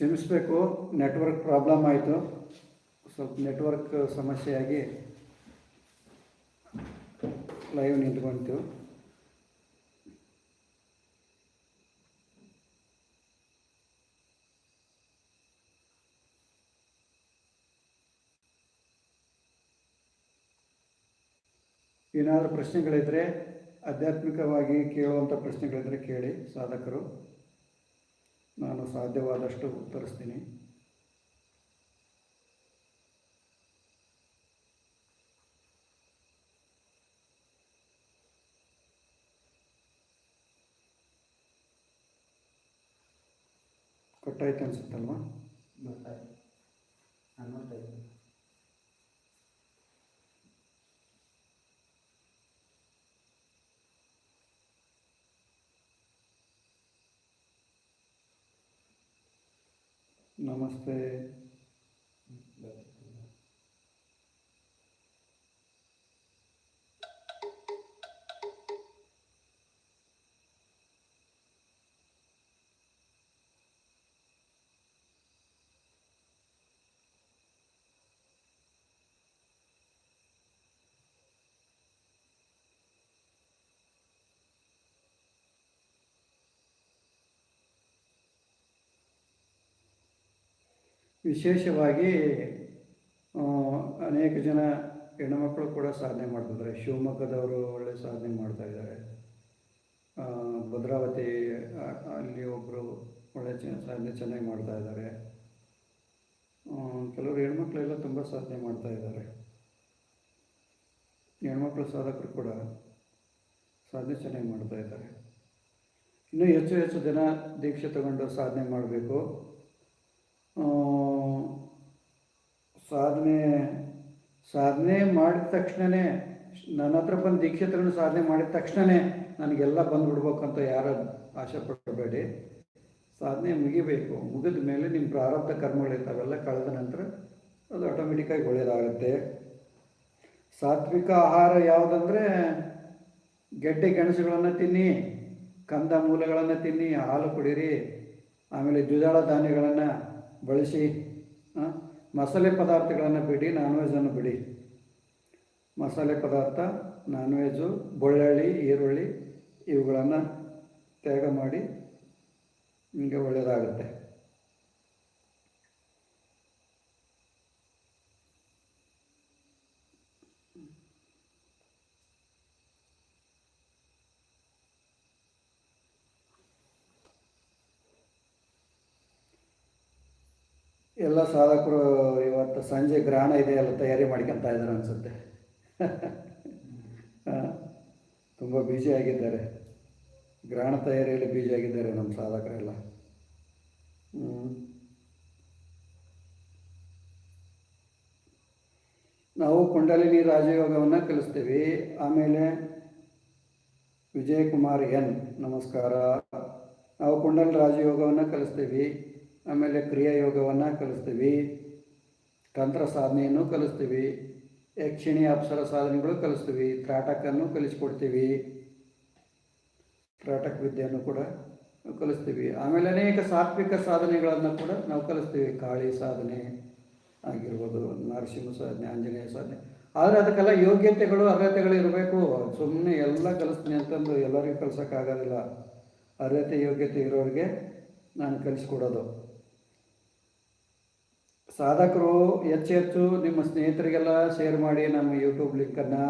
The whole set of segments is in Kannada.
ಕ್ಷಮಿಸಬೇಕು ನೆಟ್ವರ್ಕ್ ಪ್ರಾಬ್ಲಮ್ ಆಯಿತು. ಸ್ವಲ್ಪ ನೆಟ್ವರ್ಕ್ ಸಮಸ್ಯೆಯಾಗಿ ಲೈವ್ ನಿಂತ್ಕೊಂತು ಏನಾದರೂ ಪ್ರಶ್ನೆಗಳಿದ್ದರೆ ಆಧ್ಯಾತ್ಮಿಕವಾಗಿ ಕೇಳುವಂಥ ಪ್ರಶ್ನೆಗಳಿದ್ದರೆ ಕೇಳಿ, ಸಾಧಕರು. ನಾನು ಸಾಧ್ಯವಾದಷ್ಟು ಉತ್ತರಿಸ್ತೀನಿ. ಕೊಟ್ಟಾಯ್ತು ಅನ್ಸುತ್ತಲ್ವಾ? ಗೊತ್ತಾಯ್ತು. ಅನ್ನೋದೈದು Namaste. ವಿಶೇಷವಾಗಿ ಅನೇಕ ಜನ ಹೆಣ್ಣುಮಕ್ಕಳು ಕೂಡ ಸಾಧನೆ ಮಾಡ್ತಿದ್ದಾರೆ. ಶಿವಮೊಗ್ಗದವರು ಒಳ್ಳೆ ಸಾಧನೆ ಮಾಡ್ತಾ ಇದ್ದಾರೆ. ಭದ್ರಾವತಿ ಅಲ್ಲಿ ಒಬ್ಬರು ಒಳ್ಳೆ ಸಾಧನೆ ಚೆನ್ನಾಗಿ ಮಾಡ್ತಾ ಇದ್ದಾರೆ. ಕೆಲವರು ಹೆಣ್ಮಕ್ಳೆಲ್ಲ ತುಂಬ ಸಾಧನೆ ಮಾಡ್ತಾ ಇದ್ದಾರೆ. ಹೆಣ್ಮಕ್ಳು ಸಾಧಕರು ಕೂಡ ಸಾಧನೆ ಚೆನ್ನಾಗಿ ಮಾಡ್ತಾ ಇದ್ದಾರೆ. ಇನ್ನೂ ಹೆಚ್ಚು ಹೆಚ್ಚು ಜನ ದೀಕ್ಷೆ ತಗೊಂಡು ಸಾಧನೆ ಮಾಡಬೇಕು. ಸಾಧನೆ ಸಾಧನೆ ಮಾಡಿದ ತಕ್ಷಣವೇ ನನ್ನ ಹತ್ರ ಬಂದು ದೀಕ್ಷಿತರನ್ನು ಸಾಧನೆ ಮಾಡಿದ ತಕ್ಷಣವೇ ನನಗೆಲ್ಲ ಬಂದುಬಿಡ್ಬೇಕು ಅಂತ ಯಾರು ಆಸೆ ಪಡಬೇಡಿ. ಸಾಧನೆ ಮುಗಿಬೇಕು. ಮುಗಿದ ಮೇಲೆ ನಿಮ್ಮ ಪ್ರಾರಬ್ಧ ಕರ್ಮಗಳಿರ್ತಾವೆಲ್ಲ ಕಳೆದ ನಂತರ ಅದು ಆಟೋಮೆಟಿಕ್ಕಾಗಿ ಒಳ್ಳೆಯದಾಗುತ್ತೆ. ಸಾತ್ವಿಕ ಆಹಾರ ಯಾವುದಂದರೆ ಗೆಡ್ಡೆ ಗೆಣಸುಗಳನ್ನು ತಿನ್ನಿ, ಕಂದ ಮೂಲಗಳನ್ನು ತಿನ್ನಿ, ಹಾಲು ಕುಡೀರಿ, ಆಮೇಲೆ ದ್ವಿದಳ ಧಾನ್ಯಗಳನ್ನು ಬಳಸಿ ಮಸಾಲೆ ಪದಾರ್ಥಗಳನ್ನು ಬಿಡಿ ನಾನ್ ವೆಜ್ಜನ್ನು ಬಿಡಿ. ಮಸಾಲೆ ಪದಾರ್ಥ ನಾನ್ ವೆಜ್ಜು ಬೆಳ್ಳುಳ್ಳಿ, ಈರುಳ್ಳಿ ಇವುಗಳನ್ನು ತ್ಯಾಗ ಮಾಡಿ ನಿಮಗೆ ಒಳ್ಳೆಯದಾಗುತ್ತೆ ಎಲ್ಲ ಸಾಧಕರು ಇವತ್ತು ಸಂಜೆ ಗ್ರಹಣ ಇದೆ ಎಲ್ಲ ತಯಾರಿ ಮಾಡ್ಕೊಂತ ಇದ್ದಾರೆ ಅನಿಸುತ್ತೆ. ತುಂಬ ಆಗಿದ್ದಾರೆ. ಗ್ರಹಣ ತಯಾರಿಯಲ್ಲಿ ಆಗಿದ್ದಾರೆ ನಮ್ಮ ಸಾಧಕರೆಲ್ಲ. ನಾವು ಕುಂಡಲಿನಿ ರಾಜಯೋಗವನ್ನು ಕಲಿಸ್ತೀವಿ. ಆಮೇಲೆ ವಿಜಯಕುಮಾರ್ ಎನ್, ನಮಸ್ಕಾರ. ನಾವು ಕುಂಡಲ್ ರಾಜಯೋಗವನ್ನು ಕಲಿಸ್ತೀವಿ. ಆಮೇಲೆ ಕ್ರಿಯಾಯೋಗವನ್ನು ಕಲಿಸ್ತೀವಿ. ತಂತ್ರ ಸಾಧನೆಯನ್ನು ಕಲಿಸ್ತೀವಿ. ಯಕ್ಷಿಣಿ ಅಪ್ಸರ ಸಾಧನೆಗಳು ಕಲಿಸ್ತೀವಿ. ತ್ರಾಟಕನ್ನು ಕಲಿಸ್ಕೊಡ್ತೀವಿ. ತ್ರಾಟಕ ವಿದ್ಯೆಯನ್ನು ಕೂಡ ಕಲಿಸ್ತೀವಿ. ಆಮೇಲೆ ಅನೇಕ ಸಾತ್ವಿಕ ಸಾಧನೆಗಳನ್ನು ಕೂಡ ನಾವು ಕಲಿಸ್ತೀವಿ. ಕಾಳಿ ಸಾಧನೆ ಆಗಿರ್ಬೋದು, ನರಸಿಂಹ ಸಾಧನೆ, ಆಂಜನೇಯ ಸಾಧನೆ. ಆದರೆ ಅದಕ್ಕೆಲ್ಲ ಯೋಗ್ಯತೆಗಳು, ಅರ್ಹತೆಗಳು ಇರಬೇಕು. ಸುಮ್ಮನೆ ಎಲ್ಲ ಕಲಿಸ್ತೀನಿ ಅಂತಂದು ಎಲ್ಲರಿಗೂ ಕಲಿಸೋಕ್ಕಾಗೋದಿಲ್ಲ. ಅರ್ಹತೆ, ಯೋಗ್ಯತೆ ಇರೋರಿಗೆ ನಾನು ಕಲಿಸ್ಕೊಡೋದು. ಸಾಧಕರು ಹೆಚ್ಚು ಹೆಚ್ಚು ನಿಮ್ಮ ಸ್ನೇಹಿತರಿಗೆಲ್ಲ ಶೇರ್ ಮಾಡಿ ನಮ್ಮ ಯೂಟ್ಯೂಬ್ ಲಿಂಕನ್ನು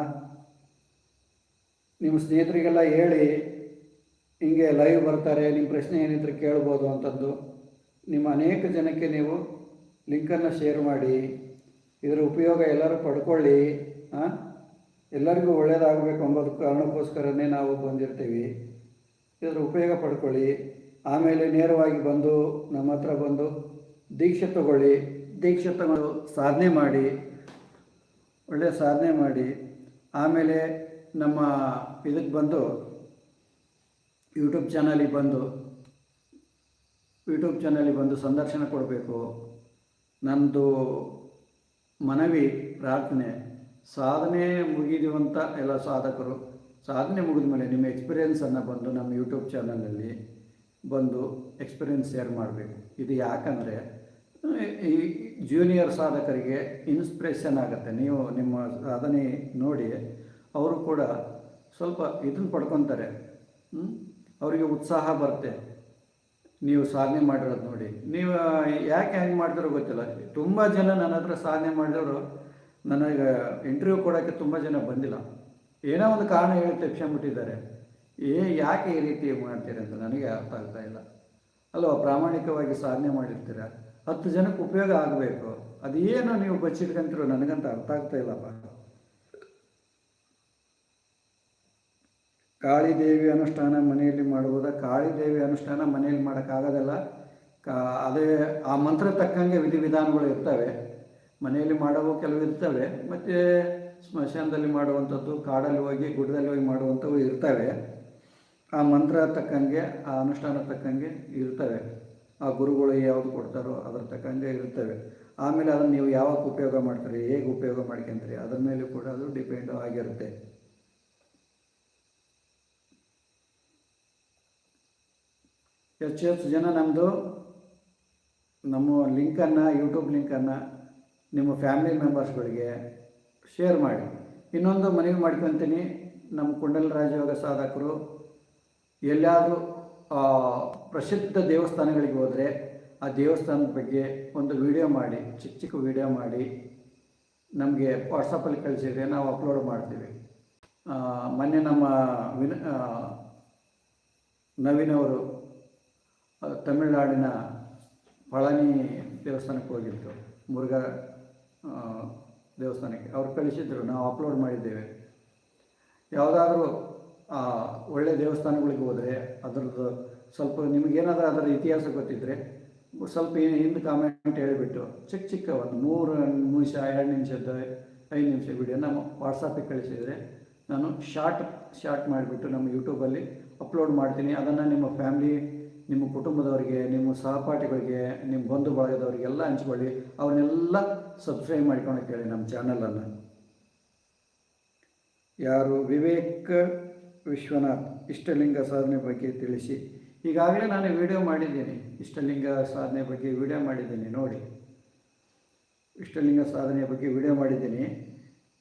ನಿಮ್ಮ ಸ್ನೇಹಿತರಿಗೆಲ್ಲ ಹೇಳಿ, ಹಿಂಗೆ ಲೈವ್ ಬರ್ತಾರೆ ನಿಮ್ಮ ಪ್ರಶ್ನೆ ಏನಿದ್ರೆ ಕೇಳ್ಬೋದು ಅಂತಂದು. ನಿಮ್ಮ ಅನೇಕ ಜನಕ್ಕೆ ನೀವು ಲಿಂಕನ್ನು ಶೇರ್ ಮಾಡಿ, ಇದರ ಉಪಯೋಗ ಎಲ್ಲರೂ ಪಡ್ಕೊಳ್ಳಿ ಹಾಂ ಎಲ್ಲರಿಗೂ ಒಳ್ಳೆಯದಾಗಬೇಕು ಅನ್ನೋದು ಕಾರಣಕ್ಕೋಸ್ಕರನೇ ನಾವು ಬಂದಿರ್ತೀವಿ. ಇದರ ಉಪಯೋಗ ಪಡ್ಕೊಳ್ಳಿ. ಆಮೇಲೆ ನೇರವಾಗಿ ಬಂದು, ನಮ್ಮ ಹತ್ರ ಬಂದು ದೀಕ್ಷೆ ತಗೊಳ್ಳಿ. ದೀಕ್ಷೆ ತಗೊಂಡು ಸಾಧನೆ ಮಾಡಿ ಒಳ್ಳೆಯ ಸಾಧನೆ ಮಾಡಿ, ಆಮೇಲೆ ನಮ್ಮ ಇದಕ್ಕೆ ಬಂದು ಯೂಟ್ಯೂಬ್ ಚಾನಲಿಗೆ ಬಂದು, ಯೂಟ್ಯೂಬ್ ಚಾನಲಿಗೆ ಬಂದು ಸಂದರ್ಶನ ಕೊಡಬೇಕು. ನಮ್ಮದು ಮನವಿ ಪ್ರಾರ್ಥನೆ, ಸಾಧನೆ ಮುಗಿದಿರುವಂಥ ಎಲ್ಲ ಸಾಧಕರು, ಸಾಧನೆ ಮುಗಿದ ಮೇಲೆ ನಿಮ್ಮ ಎಕ್ಸ್ಪೀರಿಯೆನ್ಸನ್ನು ಬಂದು ನಮ್ಮ ಯೂಟ್ಯೂಬ್ ಚಾನಲಲ್ಲಿ ಬಂದು ಎಕ್ಸ್ಪೀರಿಯನ್ಸ್ ಶೇರ್ ಮಾಡಬೇಕು. ಇದು ಯಾಕಂದರೆ ಈ ಜೂನಿಯರ್ ಸಾಧಕರಿಗೆ ಇನ್ಸ್ಪಿರೇಷನ್ ಆಗುತ್ತೆ. ನೀವು ನಿಮ್ಮ ಸಾಧನೆ ನೋಡಿ, ಅವರು ಕೂಡ ಸ್ವಲ್ಪ ಇದನ್ನು ಪಡ್ಕೊತಾರೆ. ಅವರಿಗೆ ಉತ್ಸಾಹ ಬರುತ್ತೆ. ನೀವು ಸಾಧನೆ ಮಾಡಿರೋದು ನೋಡಿ. ನೀವು ಯಾಕೆ ಹೆಂಗೆ ಮಾಡಿದ್ರು ಗೊತ್ತಿಲ್ಲ. ತುಂಬ ಜನ ನನ್ನ ಹತ್ರ ಸಾಧನೆ ಮಾಡಿದವರು ನನಗೆ ಇಂಟರ್ವ್ಯೂ ಕೊಡೋಕ್ಕೆ ತುಂಬ ಜನ ಬಂದಿಲ್ಲ. ಏನೋ ಒಂದು ಕಾರಣ ಹೇಳಿ ತಪ್ಪಿಸ್ಬಿಟ್ಟಿದ್ದಾರೆ ಏ, ಯಾಕೆ ಈ ರೀತಿ ಮಾಡ್ತೀರಿ ಅಂತ ನನಗೆ ಅರ್ಥ ಆಗ್ತಾ ಇಲ್ಲ. ಅಲ್ವಾ? ಪ್ರಾಮಾಣಿಕವಾಗಿ ಸಾಧನೆ ಮಾಡಿರ್ತೀರ? ಹತ್ತು ಜನಕ್ಕೆ ಉಪಯೋಗ ಆಗಬೇಕು. ಅದೇನೋ ನೀವು ಬಚ್ಚಿಟ್ಕೊಂತೀರೋ ನನಗಂತ ಅರ್ಥ ಆಗ್ತಾ ಇಲ್ಲಪ್ಪ. ಕಾಳಿದೇವಿ ಅನುಷ್ಠಾನ ಮನೆಯಲ್ಲಿ ಮಾಡ್ಬೋದಾ? ಕಾಳಿದೇವಿ ಅನುಷ್ಠಾನ ಮನೆಯಲ್ಲಿ ಮಾಡೋಕ್ಕಾಗೋದಿಲ್ಲ. ಕಾ, ಅದೇ ಆ ಮಂತ್ರ ತಕ್ಕಂಗೆ ವಿಧಿವಿಧಾನಗಳು ಇರ್ತವೆ. ಮನೆಯಲ್ಲಿ ಮಾಡೋವು ಕೆಲವು ಇರ್ತವೆ. ಮತ್ತು ಸ್ಮಶಾನದಲ್ಲಿ ಮಾಡುವಂಥದ್ದು, ಕಾಡಲ್ಲಿ ಹೋಗಿ, ಗುಡ್ಡದಲ್ಲಿ ಹೋಗಿ ಮಾಡುವಂಥವು ಇರ್ತವೆ. ಆ ಮಂತ್ರ ತಕ್ಕಂಗೆ, ಆ ಅನುಷ್ಠಾನ ತಕ್ಕಂಗೆ ಇರ್ತವೆ. ಆ ಗುರುಗಳು ಯಾವುದು ಕೊಡ್ತಾರೋ ಅದರ ತಕ್ಕಂಗೆ ಇರ್ತವೆ ಆಮೇಲೆ ಅದನ್ನು ನೀವು ಯಾವಾಗ ಉಪಯೋಗ ಮಾಡ್ತೀರಿ, ಹೇಗೆ ಉಪಯೋಗ ಮಾಡ್ಕೊಂತೀರಿ, ಅದ್ರ ಮೇಲೆ ಕೂಡ ಅದು ಡಿಪೆಂಡ್ ಆಗಿರುತ್ತೆ. ಹೆಚ್ಚು ಹೆಚ್ಚು ಜನ ನಮ್ಮದು ನಮ್ಮ ಲಿಂಕನ್ನು ಯೂಟ್ಯೂಬ್ ಲಿಂಕನ್ನು ನಿಮ್ಮ ಫ್ಯಾಮಿಲಿ ಮೆಂಬರ್ಸ್ಗಳಿಗೆ ಶೇರ್ ಮಾಡಿ. ಇನ್ನೊಂದು ಮನವಿ ಮಾಡ್ಕೊತೀನಿ. ನಮ್ಮ ಕುಂಡಲ ರಾಜಯೋಗ ಸಾಧಕರು ಎಲ್ಲಾದರೂ ಪ್ರಸಿದ್ಧ ದೇವಸ್ಥಾನಗಳಿಗೆ ಹೋದರೆ ಆ ದೇವಸ್ಥಾನದ ಬಗ್ಗೆ ಒಂದು ವಿಡಿಯೋ ಮಾಡಿ, ಚಿಕ್ಕ ಚಿಕ್ಕ ವಿಡಿಯೋ ಮಾಡಿ, ನಮಗೆ ವಾಟ್ಸಪ್ಪಲ್ಲಿ ಕಳಿಸಿದ್ರೆ ನಾವು ಅಪ್ಲೋಡ್ ಮಾಡ್ತೀವಿ. ಮೊನ್ನೆ ನಮ್ಮ ವಿನ ಅವರು ತಮಿಳುನಾಡಿನ ಪಳನಿ ದೇವಸ್ಥಾನಕ್ಕೆ ಹೋಗಿದ್ದರು ಮುರುಘಾ ದೇವಸ್ಥಾನಕ್ಕೆ. ಅವ್ರು ಕಳಿಸಿದ್ರು, ನಾವು ಅಪ್ಲೋಡ್ ಮಾಡಿದ್ದೇವೆ. ಯಾವುದಾದ್ರೂ ಒಳ್ಳೆಯ ದೇವಸ್ಥಾನಗಳಿಗೆ ಹೋದರೆ ಅದರದ್ದು ಸ್ವಲ್ಪ ನಿಮಗೇನಾದರೂ ಅದರ ಇತಿಹಾಸ ಗೊತ್ತಿದ್ದರೆ ಸ್ವಲ್ಪ ಹಿಂದೆ ಕಾಮೆಂಟ್ ಹೇಳಿಬಿಟ್ಟು ಚಿಕ್ಕ ಚಿಕ್ಕ ಒಂದು ಮೂರು ನಿಮಿಷ, ಎರಡು ನಿಮಿಷದ ಐದು ನಿಮಿಷ ವಿಡಿಯೋ ನಮ್ಮ ವಾಟ್ಸಪ್ಪಿಗೆ ಕಳಿಸಿದರೆ ನಾನು ಶಾರ್ಟ್ ಶಾರ್ಟ್ ಮಾಡಿಬಿಟ್ಟು ನಮ್ಮ ಯೂಟ್ಯೂಬಲ್ಲಿ ಅಪ್ಲೋಡ್ ಮಾಡ್ತೀನಿ. ಅದನ್ನು ನಿಮ್ಮ ಫ್ಯಾಮಿಲಿ ನಿಮ್ಮ ಕುಟುಂಬದವರಿಗೆ, ನಿಮ್ಮ ಸಹಪಾಠಿಗಳಿಗೆ, ನಿಮ್ಮ ಬಂಧು ಬಳಗದವರಿಗೆಲ್ಲ ಹಂಚ್ಕೊಳ್ಳಿ. ಅವನ್ನೆಲ್ಲ ಸಬ್ಸ್ಕ್ರೈಬ್ ಮಾಡ್ಕೊಳಕ್ಕೆ ಹೇಳಿ ನಮ್ಮ ಚಾನಲನ್ನು ಯಾರು ವಿವೇಕ್ ವಿಶ್ವನಾಥ್ ಇಷ್ಟಲಿಂಗ ಸಾಧನೆ ಬಗ್ಗೆ ತಿಳಿಸಿ. ಈಗಾಗಲೇ ನಾನು ವಿಡಿಯೋ ಮಾಡಿದ್ದೀನಿ. ಇಷ್ಟಲಿಂಗ ಸಾಧನೆ ಬಗ್ಗೆ ವಿಡಿಯೋ ಮಾಡಿದ್ದೀನಿ. ನೋಡಿ. ಇಷ್ಟಲಿಂಗ ಸಾಧನೆಯ ಬಗ್ಗೆ ವಿಡಿಯೋ ಮಾಡಿದ್ದೀನಿ.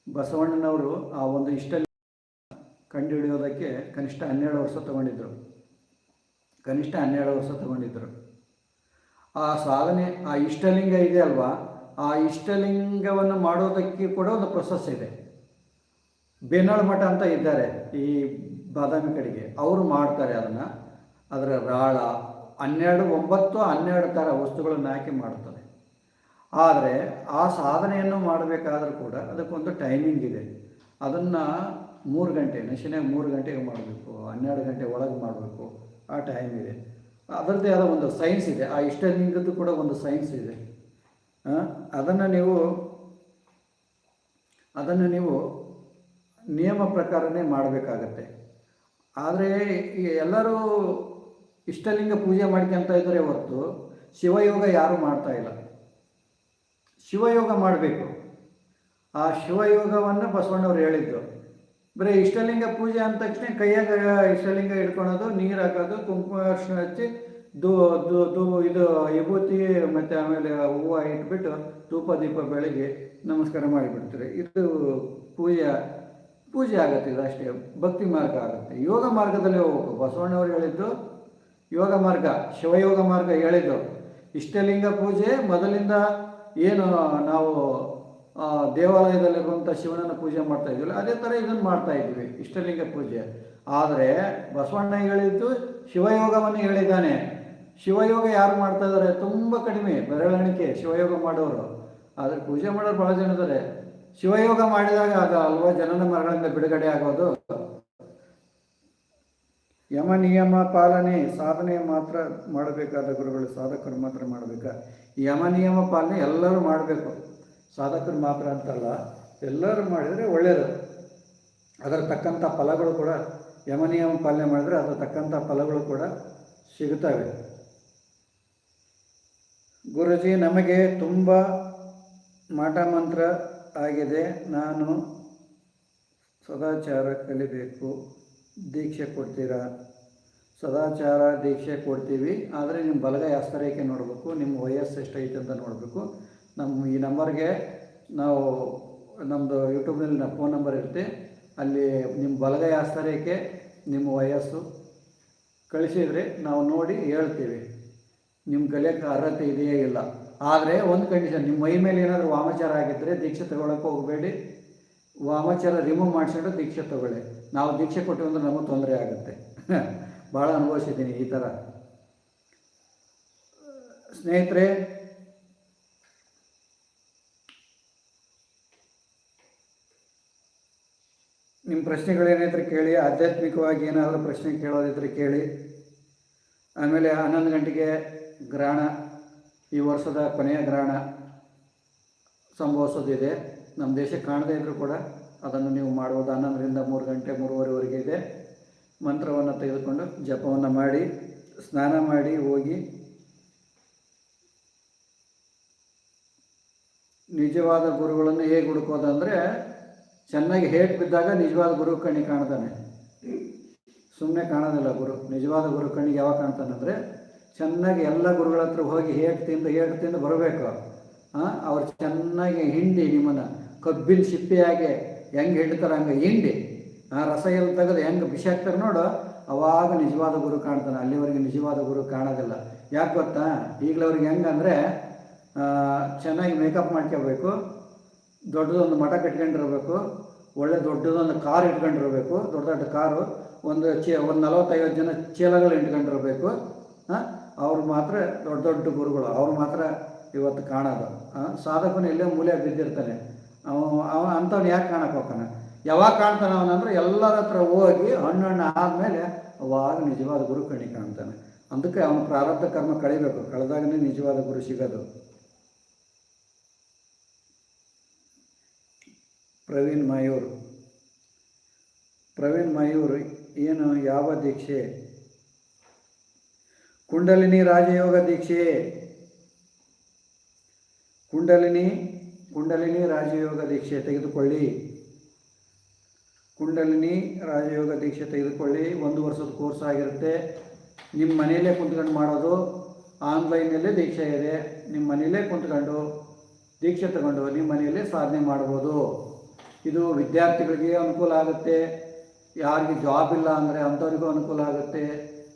ಬಸವಣ್ಣನವರು ಆ ಒಂದು ಇಷ್ಟಲಿಂಗ ಕಂಡುಹಿಡಿಯೋದಕ್ಕೆ ಕನಿಷ್ಠ ಹನ್ನೆರಡು ವರ್ಷ ತಗೊಂಡಿದ್ದರು ಕನಿಷ್ಠ ಹನ್ನೆರಡು ವರ್ಷ ತಗೊಂಡಿದ್ದರು ಆ ಸಾಧನೆ, ಆ ಇಷ್ಟಲಿಂಗ ಇದೆ ಅಲ್ವಾ? ಆ ಇಷ್ಟಲಿಂಗವನ್ನು ಮಾಡೋದಕ್ಕೆ ಕೂಡ ಒಂದು ಪ್ರೊಸೆಸ್ ಇದೆ. ಬೇನಾಳ್ ಮಠ ಅಂತ ಇದ್ದಾರೆ. ಈ ಬಾದಾಮಿ ಕಡೆಗೆ ಅವರು ಮಾಡ್ತಾರೆ ಅದನ್ನು. ಅದರ ರಾಳ ಹನ್ನೆರಡು ಒಂಬತ್ತು, ಹನ್ನೆರಡು ಥರ ವಸ್ತುಗಳನ್ನು ಹಾಕಿ ಮಾಡ್ತಾರೆ. ಆದರೆ ಆ ಸಾಧನೆಯನ್ನು ಮಾಡಬೇಕಾದ್ರೂ ಕೂಡ ಅದಕ್ಕೊಂದು ಟೈಮಿಂಗ್ ಇದೆ. ಅದನ್ನು ಮೂರು ಗಂಟೆ ನಶಿನಾಗ ಮೂರು ಗಂಟೆಗೆ ಮಾಡಬೇಕು, ಹನ್ನೆರಡು ಗಂಟೆ ಒಳಗೆ ಮಾಡಬೇಕು, ಆ ಟೈಮ್ ಇದೆ. ಅದರದ್ದೇ ಆದ ಒಂದು ಸೈನ್ಸ್ ಇದೆ. ಆ ಇಷ್ಟಲಿಂಗದ್ದು ಕೂಡ ಒಂದು ಸೈನ್ಸ್ ಇದೆ. ಅದನ್ನು ನೀವು ಅದನ್ನು ನೀವು ನಿಯಮ ಪ್ರಕಾರನೇ ಮಾಡಬೇಕಾಗತ್ತೆ. ಆದರೆ ಎಲ್ಲರೂ ಇಷ್ಟಲಿಂಗ ಪೂಜೆ ಮಾಡ್ಕೊಂತ ಇದ್ದಾರೆ ಹೊರತು ಶಿವಯೋಗ ಯಾರೂ ಮಾಡ್ತಾ ಇಲ್ಲ. ಶಿವಯೋಗ ಮಾಡಬೇಕು. ಆ ಶಿವಯೋಗವನ್ನು ಬಸವಣ್ಣವ್ರು ಹೇಳಿದ್ದು ಬರೀ ಇಷ್ಟಲಿಂಗ ಪೂಜೆ ಅಂದ ತಕ್ಷಣ ಕೈಯಾಗ ಇಷ್ಟಲಿಂಗ ಇಟ್ಕೊಳೋದು ನೀರು ಹಾಕೋದು, ಕುಂಕುಮ ಅರ್ಶನ ಹಚ್ಚಿ ದೂ ದೂ ದೂ ಇದು ವಿಭೂತಿ ಮತ್ತು ಆಮೇಲೆ ಹೂವು ಇಟ್ಬಿಟ್ಟು ಧೂಪ ದೀಪ ಬೆಳಗ್ಗೆ ನಮಸ್ಕಾರ ಮಾಡಿಬಿಡ್ತಾರೆ. ಇದು ಪೂಜೆ ಪೂಜೆ ಆಗುತ್ತೆ ಇದು ಅಷ್ಟೇ, ಭಕ್ತಿ ಮಾರ್ಗ ಆಗುತ್ತೆ. ಯೋಗ ಮಾರ್ಗದಲ್ಲಿ ಹೋಗ್ಬೇಕು. ಬಸವಣ್ಣವ್ರು ಹೇಳಿದ್ದು ಯೋಗ ಮಾರ್ಗ, ಶಿವಯೋಗ ಮಾರ್ಗ ಹೇಳಿದ್ದು. ಇಷ್ಟಲಿಂಗ ಪೂಜೆ, ಮೊದಲಿಂದ ಏನು ನಾವು ದೇವಾಲಯದಲ್ಲಿರುವಂಥ ಶಿವನನ್ನು ಪೂಜೆ ಮಾಡ್ತಾ ಇದ್ವಿ ಅದೇ ಥರ ಇದನ್ನು ಮಾಡ್ತಾ ಇದ್ವಿ, ಇಷ್ಟಲಿಂಗ ಪೂಜೆ. ಆದರೆ ಬಸವಣ್ಣ ಹೇಳಿದ್ದು ಶಿವಯೋಗವನ್ನು ಹೇಳಿದ್ದಾನೆ. ಶಿವಯೋಗ ಯಾರು ಮಾಡ್ತಾ ಇದ್ದಾರೆ ತುಂಬ ಕಡಿಮೆ ಬೆರಳಿಕೆ ಶಿವಯೋಗ ಮಾಡೋರು. ಆದರೆ ಪೂಜೆ ಮಾಡೋರು ಭಾಳ ಜನ ಇದ್ದಾರೆ ಶಿವಯೋಗ ಮಾಡಿದಾಗ ಅದು ಅಲ್ವಾ? ಜನನ ಮರಗಳಿಂದ ಬಿಡುಗಡೆ ಆಗೋದು. ಯಮ ನಿಯಮ ಪಾಲನೆ ಸಾಧನೆ ಮಾತ್ರ ಮಾಡಬೇಕಾದ ಗುರುಗಳು, ಸಾಧಕರು ಮಾತ್ರ ಮಾಡಬೇಕಾ. ಯಮ ನಿಯಮ ಪಾಲನೆ ಎಲ್ಲರೂ ಮಾಡಬೇಕು. ಸಾಧಕರು ಮಾತ್ರ ಅಂತಲ್ಲ, ಎಲ್ಲರೂ ಮಾಡಿದರೆ ಒಳ್ಳೆಯದು ಅದರ ತಕ್ಕಂಥ ಫಲಗಳು ಕೂಡ ಯಮ ನಿಯಮ ಪಾಲನೆ ಮಾಡಿದರೆ ಅದರ ತಕ್ಕಂಥ ಫಲಗಳು ಕೂಡ ಸಿಗುತ್ತವೆ. ಗುರುಜಿ, ನಮಗೆ ತುಂಬ ಮಾಟ ಮಂತ್ರ ಆಗಿದೆ. ನಾನು ಸದಾಚಾರ ಕಲಿಬೇಕು, ದೀಕ್ಷೆ ಕೊಡ್ತೀರಾ? ಸದಾಚಾರ, ದೀಕ್ಷೆ ಕೊಡ್ತೀವಿ. ಆದರೆ ನಿಮ್ಮ ಬಲಗೈ ಹಸ್ತರೇಖೆ ನೋಡಬೇಕು ನಿಮ್ಮ ವಯಸ್ಸು ಎಷ್ಟೈತೆ ಅಂತ ನೋಡಬೇಕು. ನಮ್ಮ ಈ ನಂಬರ್ಗೆ ನಾವು ನಮ್ಮದು ಯೂಟ್ಯೂಬ್ನಲ್ಲಿ ನಮ್ಮ ಫೋನ್ ನಂಬರ್ ಇರುತ್ತೆ. ಅಲ್ಲಿ ನಿಮ್ಮ ಬಲಗೈ ಹಸ್ತರೇಖೆ ನಿಮ್ಮ ವಯಸ್ಸು ಕಳಿಸಿದರೆ ನಾವು ನೋಡಿ ಹೇಳ್ತೀವಿ. ನಿಮ್ಮ ಕಲಿಯೋಕ್ಕೆ ಅರ್ಹತೆ ಇದೆಯೇ ಇಲ್ಲ. ಆದರೆ ಒಂದು ಕಂಡೀಷನ್ ನಿಮ್ಮ ಮೈ ಮೇಲೆ ಏನಾದರೂ ವಾಮಾಚಾರ ಆಗಿದ್ದರೆ ದೀಕ್ಷೆ ತಗೊಳಕ್ಕೆ ಹೋಗಬೇಡಿ. ವಾಮಾಚಾರ ರಿಮೂವ್ ಮಾಡಿಸ್ಕೊಂಡು ದೀಕ್ಷೆ ತಗೊಳ್ಳಿ. ನಾವು ದೀಕ್ಷೆ ಕೊಟ್ಟಿವಿ ಅಂದ್ರೆ ನಮಗೆ ತೊಂದರೆ ಆಗುತ್ತೆ. ಭಾಳ ಅನುಭವಿಸಿದ್ದೀನಿ ಈ ಥರ ಸ್ನೇಹಿತರೆ ನಿಮ್ಮ ಪ್ರಶ್ನೆಗಳೇನಿದ್ರೆ ಕೇಳಿ, ಆಧ್ಯಾತ್ಮಿಕವಾಗಿ ಏನಾದರೂ ಪ್ರಶ್ನೆ ಕೇಳೋದಿದ್ರೆ ಕೇಳಿ. ಆಮೇಲೆ ಹನ್ನೊಂದು ಗಂಟೆಗೆ ಗ್ರಹಣ. ಈ ವರ್ಷದ ಕೊನೆಯ ಗ್ರಹಣ ಸಂಭವಿಸೋದಿದೆ ನಮ್ಮ ದೇಶಕ್ಕೆ ಕಾಣದೇ ಇದ್ದರೂ ಕೂಡ ಅದನ್ನು ನೀವು ಮಾಡ್ಬೋದು ಹನ್ನೊಂದರಿಂದ ಮೂರು ಗಂಟೆ, ಮೂರುವರೆವರೆಗೆ ಇದೆ. ಮಂತ್ರವನ್ನು ತೆಗೆದುಕೊಂಡು ಜಪವನ್ನು ಮಾಡಿ, ಸ್ನಾನ ಮಾಡಿ, ಹೋಗಿ. ನಿಜವಾದ ಗುರುಗಳನ್ನು ಹೇಗೆ ಹುಡುಕೋದಂದರೆ ಚೆನ್ನಾಗಿ ಹೇಟ್ ಬಿದ್ದಾಗ ನಿಜವಾದ ಗುರು ಕಣ್ಣಿಗೆ ಕಾಣ್ತಾನೆ. ಸುಮ್ಮನೆ ಕಾಣೋದಿಲ್ಲ ಗುರು. ನಿಜವಾದ ಗುರು ಕಣ್ಣಿಗೆ ಯಾವಾಗ ಕಾಣ್ತಾನಂದರೆ ಚೆನ್ನಾಗಿ ಎಲ್ಲ ಗುರುಗಳ ಹತ್ರ ಹೋಗಿ ಹೇಳ್ತಿಂದ ತಿಂದು ಹೇಟ್ ತಿಂದು ಬರಬೇಕು. ಹಾಂ ಅವ್ರು ಚೆನ್ನಾಗಿ ಹಿಂಡಿ ನಿಮ್ಮನ್ನು. ಕಬ್ಬಿನ ಸಿಪ್ಪೆಯಾಗೆ ಹೆಂಗೆ ಹಿಡ್ತಾರೆ ಹಂಗೆ ಹಿಂಡಿ. ಆ ರಸ ಎಲ್ಲ ತೆಗೆದು ಹೆಂಗೆ ಬಿಸಾಕ್ತಾರೆ ನೋಡು. ಅವಾಗ ನಿಜವಾದ ಗುರು ಕಾಣ್ತಾನೆ. ಅಲ್ಲಿವರೆಗೆ ನಿಜವಾದ ಗುರು ಕಾಣೋದಿಲ್ಲ. ಯಾಕೆ ಗೊತ್ತಾ? ಈಗಲೇ ಅವ್ರಿಗೆ ಹೆಂಗಂದರೆ ಚೆನ್ನಾಗಿ ಮೇಕಪ್ ಮಾಡ್ಕೋಬೇಕು. ದೊಡ್ಡದೊಂದು ಮಠ ಕಟ್ಕೊಂಡಿರ್ಬೇಕು. ಒಳ್ಳೆ ದೊಡ್ಡದೊಂದು ಕಾರ್ ಇಟ್ಕೊಂಡಿರ್ಬೇಕು. ದೊಡ್ಡ ದೊಡ್ಡ ಕಾರು. ಒಂದು ಚೇ, ಒಂದು ನಲವತ್ತೈವತ್ತು ಜನ ಚೀಲಗಳು ಇಟ್ಕೊಂಡಿರ್ಬೇಕು. ಹಾಂ ಅವ್ರು ಮಾತ್ರ ದೊಡ್ಡ ದೊಡ್ಡ ಗುರುಗಳು, ಅವ್ರು ಮಾತ್ರ ಇವತ್ತು ಕಾಣೋದು ಸಾಧಕನು ಎಲ್ಲೇ ಮೂಲೆ ಬಿದ್ದಿರ್ತಾನೆ. ಅವ ಅವ ಅಂಥವ್ನು ಯಾಕೆ ಕಾಣಕ್ಕೆ ಹೋಗ್ತಾನೆ? ಯಾವಾಗ ಕಾಣ್ತಾನೆ ಅವನಂದ್ರೆ ಎಲ್ಲರ ಹತ್ರ ಹೋಗಿ ಹಣ್ಣು ಹಣ್ಣು ಆದಮೇಲೆ ಅವಾಗ ನಿಜವಾದ ಗುರು ಕಣಿ ಕಾಣ್ತಾನೆ. ಅದಕ್ಕೆ ಅವನು ಪ್ರಾರಬ್ಧ ಕರ್ಮ ಕಳಿಬೇಕು. ಕಳೆದಾಗನೇ ನಿಜವಾದ ಗುರು ಸಿಗೋದು. ಪ್ರವೀಣ್ ಮಯೂರ್. ಪ್ರವೀಣ್ ಮಯೂರ್ ಏನು ಯಾವ ದೀಕ್ಷೆ? ಕುಂಡಲಿನಿ ರಾಜಯೋಗ ದೀಕ್ಷೆ. ಕುಂಡಲಿನಿ ಕುಂಡಲಿನಿ ರಾಜಯೋಗ ದೀಕ್ಷೆ ತೆಗೆದುಕೊಳ್ಳಿ. ಕುಂಡಲಿನಿ ರಾಜಯೋಗ ದೀಕ್ಷೆ ತೆಗೆದುಕೊಳ್ಳಿ. ಒಂದು ವರ್ಷದ ಕೋರ್ಸ್ ಆಗಿರುತ್ತೆ. ನಿಮ್ಮ ಮನೆಯಲ್ಲೇ ಕುಂತ್ಕೊಂಡು ಮಾಡೋದು, ಆನ್ಲೈನಲ್ಲೇ ದೀಕ್ಷೆ ಇದೆ. ನಿಮ್ಮ ಮನೆಯಲ್ಲೇ ಕುಂತ್ಕೊಂಡು ದೀಕ್ಷೆ ತಗೊಂಡು ನಿಮ್ಮ ಮನೆಯಲ್ಲೇ ಸಾಧನೆ ಮಾಡ್ಬೋದು. ಇದು ವಿದ್ಯಾರ್ಥಿಗಳಿಗೆ ಅನುಕೂಲ ಆಗುತ್ತೆ. ಯಾರಿಗೆ ಜಾಬ್ ಇಲ್ಲ ಅಂದರೆ ಅಂಥವ್ರಿಗೂ ಅನುಕೂಲ ಆಗುತ್ತೆ.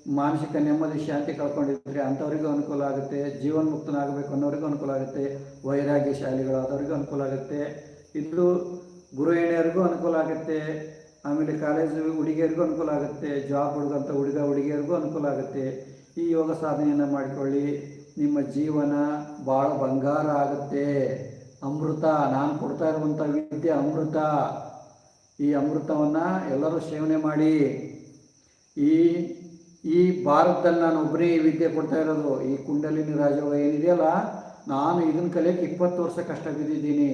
ಮಾನಸಿಕ ನೆಮ್ಮದಿ, ಶಾಂತಿ ಕಳ್ಕೊಂಡಿದ್ರೆ ಅಂಥವ್ರಿಗೂ ಅನುಕೂಲ ಆಗುತ್ತೆ. ಜೀವನ್ ಮುಕ್ತನಾಗಬೇಕು ಅನ್ನೋರಿಗೂ ಅನುಕೂಲ ಆಗುತ್ತೆ. ವೈರಾಗ್ಯ ವೈರಾಗ್ಯಶಾಲಿಗಳಾದವ್ರಿಗೂ ಅನುಕೂಲ ಆಗುತ್ತೆ. ಇದು ಗುರುಹಿಣಿಯರಿಗೂ ಅನುಕೂಲ ಆಗುತ್ತೆ. ಆಮೇಲೆ ಕಾಲೇಜು ಹುಡುಗಿಯರಿಗೂ ಅನುಕೂಲ ಆಗುತ್ತೆ. ಜಾಬ್ ಹುಡುಗಂಥ ಹುಡುಗ ಹುಡುಗಿಯರಿಗೂ ಅನುಕೂಲ ಆಗುತ್ತೆ. ಈ ಯೋಗ ಸಾಧನೆಯನ್ನು ಮಾಡಿಕೊಳ್ಳಿ. ನಿಮ್ಮ ಜೀವನ ಭಾಳ ಬಂಗಾರ ಆಗುತ್ತೆ. ಅಮೃತ, ನಾನು ಕೊಡ್ತಾ ಇರುವಂಥ ವಿದ್ಯೆ ಅಮೃತ. ಈ ಅಮೃತವನ್ನು ಎಲ್ಲರೂ ಸೇವನೆ ಮಾಡಿ. ಈ ಈ ಭಾರತದಲ್ಲಿ ನಾನು ಒಬ್ಬರೇ ವಿದ್ಯೆ ಕೊಡ್ತಾ ಇರೋದು, ಈ ಕುಂಡಲಿನಿ ರಾಜಯೋಗ ಏನಿದೆಯಲ್ಲ, ನಾನು ಇದನ್ನ ಕಲಿಯೋಕ್ಕೆ ಇಪ್ಪತ್ತು ವರ್ಷ ಕಷ್ಟ ಬಿದ್ದಿದ್ದೀನಿ.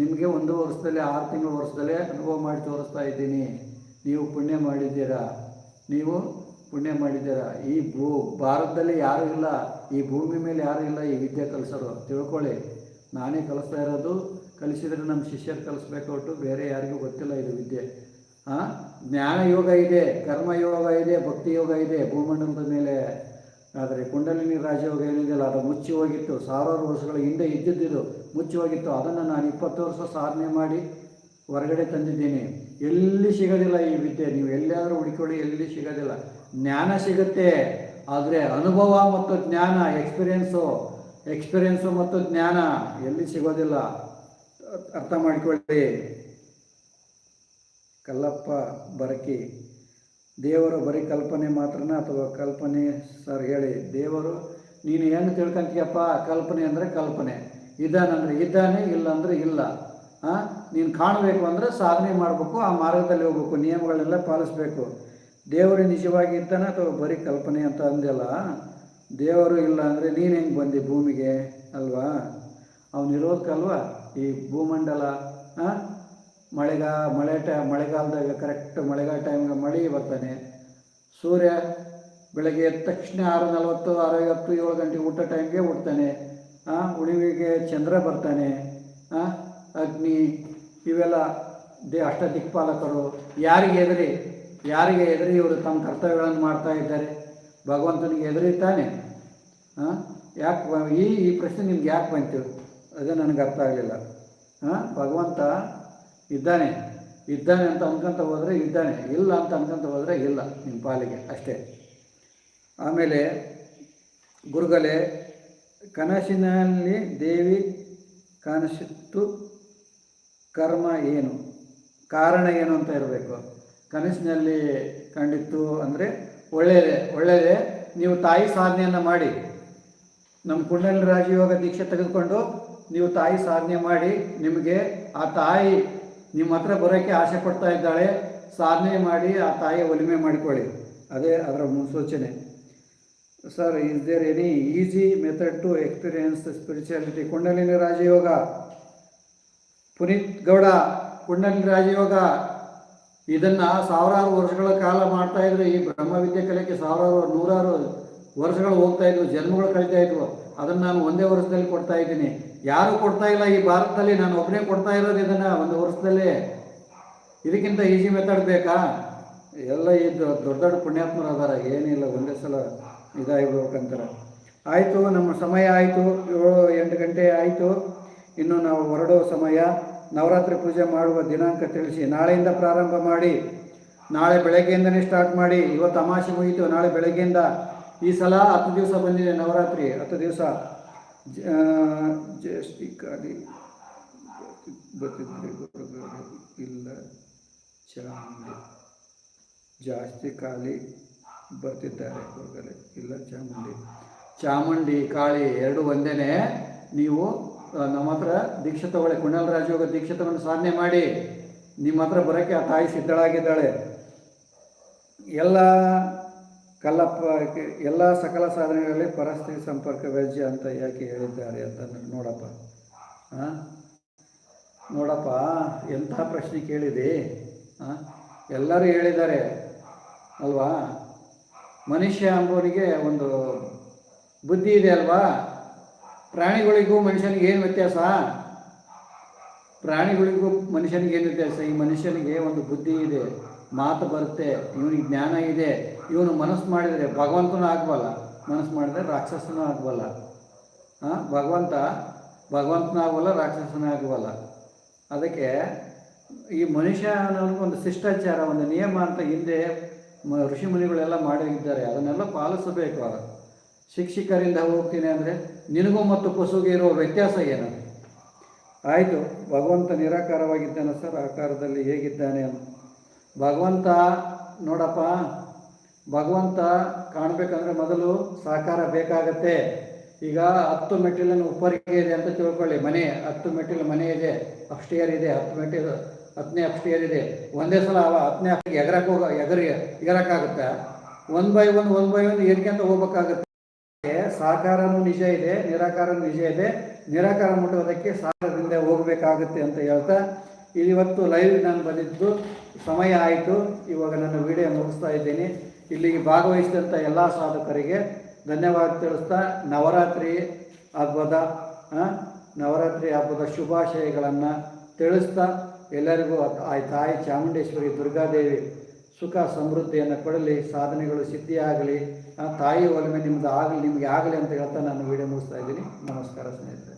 ನಿಮಗೆ ಒಂದು ವರ್ಷದಲ್ಲಿ, ಆರು ತಿಂಗಳ ವರ್ಷದಲ್ಲೇ ಅನುಭವ ಮಾಡಿ ತೋರಿಸ್ತಾ ಇದ್ದೀನಿ. ನೀವು ಪುಣ್ಯ ಮಾಡಿದ್ದೀರಾ? ನೀವು ಪುಣ್ಯ ಮಾಡಿದ್ದೀರಾ? ಈ ಭೂ, ಭಾರತದಲ್ಲಿ ಯಾರೂ ಇಲ್ಲ, ಈ ಭೂಮಿ ಮೇಲೆ ಯಾರೂ ಇಲ್ಲ, ಈ ವಿದ್ಯೆ ಕಲಿಸೋರು. ತಿಳ್ಕೊಳ್ಳಿ, ನಾನೇ ಕಲಿಸ್ತಾ ಇರೋದು. ಕಲಿಸಿದರೆ ನಮ್ಮ ಶಿಷ್ಯರು ಕಲಿಸ್ಬೇಕು ಹೊರಟು ಬೇರೆ ಯಾರಿಗೂ ಗೊತ್ತಿಲ್ಲ ಇದು ವಿದ್ಯೆ. ಜ್ಞಾನ ಯೋಗ ಇದೆ, ಕರ್ಮ ಯೋಗ ಇದೆ, ಭಕ್ತಿ ಯೋಗ ಇದೆ, ಭೂಮಂಡಲದ ಮೇಲೆ ಆದರೆ ಕುಂಡಲಿನಿ ರಾಜಯೋಗ ಏನಿದೆಯಲ್ಲ, ಅದು ಮುಚ್ಚಿ ಹೋಗಿತ್ತು. ಸಾವಿರಾರು ವರ್ಷಗಳ ಹಿಂದೆ ಇದ್ದಿದ್ದು ಮುಚ್ಚಿ ಹೋಗಿತ್ತು. ಅದನ್ನು ನಾನು ಇಪ್ಪತ್ತು ವರ್ಷ ಸಾಧನೆ ಮಾಡಿ ಹೊರಗಡೆ ತಂದಿದ್ದೀನಿ. ಎಲ್ಲಿ ಸಿಗೋದಿಲ್ಲ ಈ ವಿದ್ಯೆ? ನೀವು ಎಲ್ಲಿಯಾದರೂ ಹುಡುಕೊಳ್ಳಿ ಎಲ್ಲಿ ಸಿಗೋದಿಲ್ಲ. ಜ್ಞಾನ ಸಿಗುತ್ತೆ, ಆದರೆ ಅನುಭವ ಮತ್ತು ಜ್ಞಾನ, ಎಕ್ಸ್ಪೀರಿಯೆನ್ಸು ಎಕ್ಸ್ಪೀರಿಯೆನ್ಸು ಮತ್ತು ಜ್ಞಾನ ಎಲ್ಲಿ ಸಿಗೋದಿಲ್ಲ? ಅರ್ಥ ಮಾಡಿಕೊಳ್ಳಿ. ಕಲ್ಲಪ್ಪ ಬರಕಿ, ದೇವರು ಬರೀ ಕಲ್ಪನೆ ಮಾತ್ರನ? ಅಥವಾ ಕಲ್ಪನೆ ಸರ್ ಹೇಳಿ, ದೇವರು, ನೀನು ಹೆಂಗೆ ತಿಳ್ಕೊಂತೀಯಪ್ಪ, ಕಲ್ಪನೆ ಅಂದರೆ ಕಲ್ಪನೆ. ಇದ್ದಾನಂದರೆ ಇದ್ದಾನೆ ಇಲ್ಲ ಅಂದರೆ ಇಲ್ಲ. ಹಾಂ ನೀನು ಕಾಣಬೇಕು ಅಂದರೆ ಸಾಧನೆ ಮಾಡಬೇಕು, ಆ ಮಾರ್ಗದಲ್ಲಿ ಹೋಗ್ಬೇಕು ನಿಯಮಗಳೆಲ್ಲ ಪಾಲಿಸ್ಬೇಕು. ದೇವರು ನಿಜವಾಗಿ ಇದ್ದಾನೆ ಅಥವಾ ಬರೀ ಕಲ್ಪನೆ ಅಂತ ಅಂದೆಲ್ಲ ದೇವರು ಇಲ್ಲ ಅಂದರೆ ನೀನು ಹೆಂಗೆ ಬಂದಿ ಭೂಮಿಗೆ, ಅಲ್ವಾ? ಅವನಿರೋದಕ್ಕಲ್ವಾ ಈ ಭೂಮಂಡಲ ಹಾಂ ಮಳೆಗಾ, ಮಳೆ ಟೈ, ಮಳೆಗಾಲದಾಗ ಕರೆಕ್ಟ್ ಮಳೆಗಾಲ ಟೈಮ್ಗೆ ಮಳೆ ಬರ್ತಾನೆ. ಸೂರ್ಯ ಬೆಳಗ್ಗೆ ಎದ್ದ ತಕ್ಷಣ ಆರು ನಲವತ್ತು, ಆರು ಏಳು ಗಂಟೆ ಊಟ ಟೈಮ್ಗೆ ಹುಡ್ತಾನೆ ಹಾಂ ಉಳಿವಿಗೆ ಚಂದ್ರ ಬರ್ತಾನೆ. ಅಗ್ನಿ ಇವೆಲ್ಲ ದೇ ಅಷ್ಟ ದಿಕ್ಪಾಲಕರು. ಯಾರಿಗೆ ಎದುರಿ ಯಾರಿಗೆ ಎದುರಿ ಇವರು ತಮ್ಮ ಕರ್ತವ್ಯಗಳನ್ನು ಮಾಡ್ತಾ ಇದ್ದಾರೆ. ಭಗವಂತನಿಗೆ ಎದುರಿತಾನೆ. ಹಾಂ ಯಾಕೆ ಈ ಈ ಪ್ರಶ್ನೆ ನಿಮ್ಗೆ ಯಾಕೆ ಬಂತು? ಅದೇ ನನಗೆ ಅರ್ಥ ಆಗಲಿಲ್ಲ. ಹಾಂ ಭಗವಂತ ಇದ್ದಾನೆ ಇದ್ದಾನೆ ಅಂತ ಅನ್ಕೊಂತ ಹೋದರೆ ಇದ್ದಾನೆ, ಇಲ್ಲ ಅಂತ ಅನ್ಕೊಂತ ಹೋದರೆ ಇಲ್ಲ ನಿಮ್ಮ ಪಾಲಿಗೆ ಅಷ್ಟೇ. ಆಮೇಲೆ ಗುರುಗಲೆ ಕನಸಿನಲ್ಲಿ ದೇವಿ ಕಾಣಿಸಿತ್ತು ಕರ್ಮ ಏನು? ಕಾರಣ ಏನು ಅಂತ ಇರಬೇಕು. ಕನಸಿನಲ್ಲಿ ಕಂಡಿತ್ತು ಅಂದರೆ ಒಳ್ಳೆಯದೇ ಒಳ್ಳೆಯದೇ ನೀವು ತಾಯಿ ಸಾಧನೆಯನ್ನು ಮಾಡಿ. ನಮ್ಮ ಕುಂಡಲಿ ರಾಜಯೋಗ ದೀಕ್ಷೆ ತೆಗೆದುಕೊಂಡು ನೀವು ತಾಯಿ ಸಾಧನೆ ಮಾಡಿ, ನಿಮಗೆ ಆ ತಾಯಿ ನಿಮ್ಮ ಹತ್ರ ಬರೋಕ್ಕೆ ಆಸೆ ಪಡ್ತಾ ಇದ್ದಾಳೆ, ಸಾಧನೆ ಮಾಡಿ ಆ ತಾಯಿಯ ಒಲಿಮೆ ಮಾಡಿಕೊಳ್ಳಿ. ಅದೇ ಅದರ ಮುನ್ಸೂಚನೆ. Sir is there any easy method to experience spirituality kundalini rajayoga. Puneeth Gowda, ಕುಂಡಲಿನಿ ರಾಜಯೋಗ. ಇದನ್ನು ಸಾವಿರಾರು ವರ್ಷಗಳ ಕಾಲ ಮಾಡ್ತಾ ಈ ಬ್ರಹ್ಮವಿದ್ಯೆ ಕಲೆಗೆ ಸಾವಿರಾರು ನೂರಾರು ವರ್ಷಗಳು ಹೋಗ್ತಾ ಇದ್ವು, ಜನ್ಮಗಳು ಕಳೀತಾ ಇದ್ವು. ಅದನ್ನು ನಾನು ಒಂದೇ ವರ್ಷದಲ್ಲಿ ಕೊಡ್ತಾ ಇದ್ದೀನಿ. ಯಾರು ಕೊಡ್ತಾ ಇಲ್ಲ ಈ ಭಾರತದಲ್ಲಿ, ನಾನು ಒಬ್ಬನೇ ಕೊಡ್ತಾ ಇರೋದು ಇದನ್ನು ಒಂದು ವರ್ಷದಲ್ಲಿ. ಇದಕ್ಕಿಂತ ಈಸಿ ಮೆಥಡ್ ಬೇಕಾ? ಎಲ್ಲ ಇದು ದೊಡ್ಡ ದೊಡ್ಡ ಪುಣ್ಯಾತ್ಮರು ಅದಾರ, ಏನಿಲ್ಲ, ಒಂದೇ ಸಲ ಇದಾಗಿರ್ಬೇಕಂತಾರೆ ಆಯಿತು, ನಮ್ಮ ಸಮಯ ಆಯಿತು, ಏಳು, ಎಂಟು ಗಂಟೆ ಆಯಿತು. ಇನ್ನು ನಾವು ಹೊರಡೋ ಸಮಯ. ನವರಾತ್ರಿ ಪೂಜೆ ಮಾಡುವ ದಿನಾಂಕ ತಿಳಿಸಿ, ನಾಳೆಯಿಂದ ಪ್ರಾರಂಭ ಮಾಡಿ, ನಾಳೆ ಬೆಳಗ್ಗೆಯಿಂದನೇ ಸ್ಟಾರ್ಟ್ ಮಾಡಿ. ಇವತ್ತು ತಮಾಷೆ ಮುಗಿತು, ನಾಳೆ ಬೆಳಗ್ಗೆಯಿಂದ ಈ ಸಲ ಹತ್ತು ದಿವಸ ಬಂದಿದೆ ನವರಾತ್ರಿ, ಹತ್ತು ದಿವಸ. ಬರ್ತಿದ್ರೆ ಗುರುಗಳು ಇಲ್ಲ ಚಾಮುಂಡಿ. ಜಾಸ್ತಿ ಖಾಲಿ ಬರ್ತಿದ್ದಾರೆ ಹೊರಗಡೆ, ಇಲ್ಲ ಚಾಮುಂಡಿ. ಚಾಮುಂಡಿ ಕಾಳಿ ಎರಡು ಒಂದೇನೆ. ನೀವು ನಮ್ಮ ಹತ್ರ ದೀಕ್ಷೆ ತಗೊಳ್ಳಿ, ಕುಣಲ್ ರಾಜಯೋಗ ದೀಕ್ಷೆ ತಗೊಂಡು ಸಾಧನೆ ಮಾಡಿ. ನಿಮ್ಮ ಹತ್ರ ಬರೋಕ್ಕೆ ಆ ತಾಯಿ ಸಿದ್ಧಳಾಗಿದ್ದಾಳೆ. ಎಲ್ಲ ಕಲ್ಲಪ್ಪ ಎಲ್ಲ ಸಕಲ ಸಾಧನೆಗಳಲ್ಲಿ ಪರಸ್ಥಿತಿ ಸಂಪರ್ಕ ವ್ಯಾಜ್ಯ ಅಂತ ಯಾಕೆ ಹೇಳಿದ್ದಾರೆ ಅಂತ ನೋಡಪ್ಪ. ಹಾಂ ನೋಡಪ್ಪ, ಎಂಥ ಪ್ರಶ್ನೆ ಕೇಳಿದೆ? ಹಾಂ ಎಲ್ಲರೂ ಹೇಳಿದ್ದಾರೆ, ಅಲ್ವಾ? ಮನುಷ್ಯ ಅಂಬೋನಿಗೆ ಒಂದು ಬುದ್ಧಿ ಇದೆ ಅಲ್ವಾ? ಪ್ರಾಣಿಗಳಿಗೂ ಮನುಷ್ಯನಿಗೆ ಏನು ವ್ಯತ್ಯಾಸ? ಪ್ರಾಣಿಗಳಿಗೂ ಮನುಷ್ಯನಿಗೆ ಏನು ವ್ಯತ್ಯಾಸ? ಈ ಮನುಷ್ಯನಿಗೆ ಒಂದು ಬುದ್ಧಿ ಇದೆ, ಮಾತು ಬರುತ್ತೆ, ಇವನಿಗೆ ಜ್ಞಾನ ಇದೆ. ಇವನು ಮನಸ್ಸು ಮಾಡಿದರೆ ಭಗವಂತನೂ ಆಗಬಲ್ಲ, ಮನಸ್ಸು ಮಾಡಿದರೆ ರಾಕ್ಷಸನೂ ಆಗಬಲ್ಲ. ಹಾಂ ಭಗವಂತ, ಭಗವಂತನ ಆಗಬಲ್ಲ, ರಾಕ್ಷಸನೂ ಆಗಬಲ್ಲ. ಅದಕ್ಕೆ ಈ ಮನುಷ್ಯ ಅನ್ನೋನಿಗೆ ಒಂದು ಶಿಷ್ಟಾಚಾರ, ಒಂದು ನಿಯಮ ಅಂತ ಹಿಂದೆ ಮ, ಋಷಿ ಮುನಿಗಳೆಲ್ಲ ಮಾಡಿದ್ದಾರೆ. ಅದನ್ನೆಲ್ಲ ಪಾಲಿಸಬೇಕು ಶಿಕ್ಷಕರಿಂದ ಹೋಗ್ತೀನಿ ಅಂದರೆ ನಿನಗೂ ಮತ್ತು ಪಶುಗೆ ಇರುವ ವ್ಯತ್ಯಾಸ ಏನು? ಆಯಿತು, ಭಗವಂತ ನಿರಾಕಾರವಾಗಿದ್ದಾನೆ ಸರ್, ಆಕಾರದಲ್ಲಿ ಹೇಗಿದ್ದಾನೆ ಭಗವಂತ, ನೋಡಪ್ಪ ಭಗವಂತ ಕಾಣಬೇಕಂದ್ರೆ ಮೊದಲು ಸಾಕಾರ ಬೇಕಾಗತ್ತೆ. ಈಗ ಹತ್ತು ಮೆಟ್ಟಿಲನ್ನು ಉಪ್ಪರಿಗೆ ಇದೆ ಅಂತ ತಿಳ್ಕೊಳ್ಳಿ. ಮನೆ, ಹತ್ತು ಮೆಟ್ಟಿಲು ಮನೆ ಇದೆ ಅಪ್ಸ್ಟಿಯರ್ ಇದೆ, ಹತ್ತು ಮೆಟ್ಟಿಲು, ಹತ್ತನೇ ಅಪ್ಸ್ಟಿಯರ್ ಇದೆ. ಒಂದೇ ಸಲ ಹತ್ತನೇ ಅಪ್ಟಿಗೆ ಎಗರಕ್ಕೆ ಹೋಗ, ಎಗರಿ, ಎಗರಕ್ಕಾಗುತ್ತೆ? One by one one by one ಏರ್ಕೊಂತ ಹೋಗ್ಬೇಕಾಗುತ್ತೆ. ಸಾಕಾರನೂ ನಿಜ ಇದೆ, ನಿರಾಕಾರನೂ ನಿಜ ಇದೆ. ನಿರಾಕಾರ ಮುಟ್ಟುವುದಕ್ಕೆ ಸಾಕಾರದಿಂದ ಹೋಗಬೇಕಾಗುತ್ತೆ ಅಂತ ಹೇಳ್ತಾ ಇವತ್ತು ಲೈವ್ ನಾನು ಬಂದಿದ್ದು, ಸಮಯ ಆಯಿತು. ಇವಾಗ ನನ್ನ ವಿಡಿಯೋ ಮುಗಿಸ್ತಾ ಇದ್ದೀನಿ. ಇಲ್ಲಿಗೆ ಭಾಗವಹಿಸಿದಂಥ ಎಲ್ಲ ಸಾಧಕರಿಗೆ ಧನ್ಯವಾದ ತಿಳಿಸ್ತಾ ನವರಾತ್ರಿ ಹಬ್ಬದ ನವರಾತ್ರಿ ಹಬ್ಬದ ಶುಭಾಶಯಗಳನ್ನು ತಿಳಿಸ್ತಾ ಎಲ್ಲರಿಗೂ ಆ ತಾಯಿ ಚಾಮುಂಡೇಶ್ವರಿ ದುರ್ಗಾದೇವಿ ಸುಖ ಸಮೃದ್ಧಿಯನ್ನು ಕೊಡಲಿ, ಸಾಧನೆಗಳು ಸಿದ್ಧಿಯಾಗಲಿ ತಾಯಿ ಒಲಮೆ ನಿಮ್ಮದು ಆಗಲಿ, ನಿಮಗೆ ಆಗಲಿ ಅಂತ ಹೇಳ್ತಾ ನಾನು ವಿಡಿಯೋ ಮುಗಿಸ್ತಾ ಇದ್ದೀನಿ. ನಮಸ್ಕಾರ ಸ್ನೇಹಿತರೆ.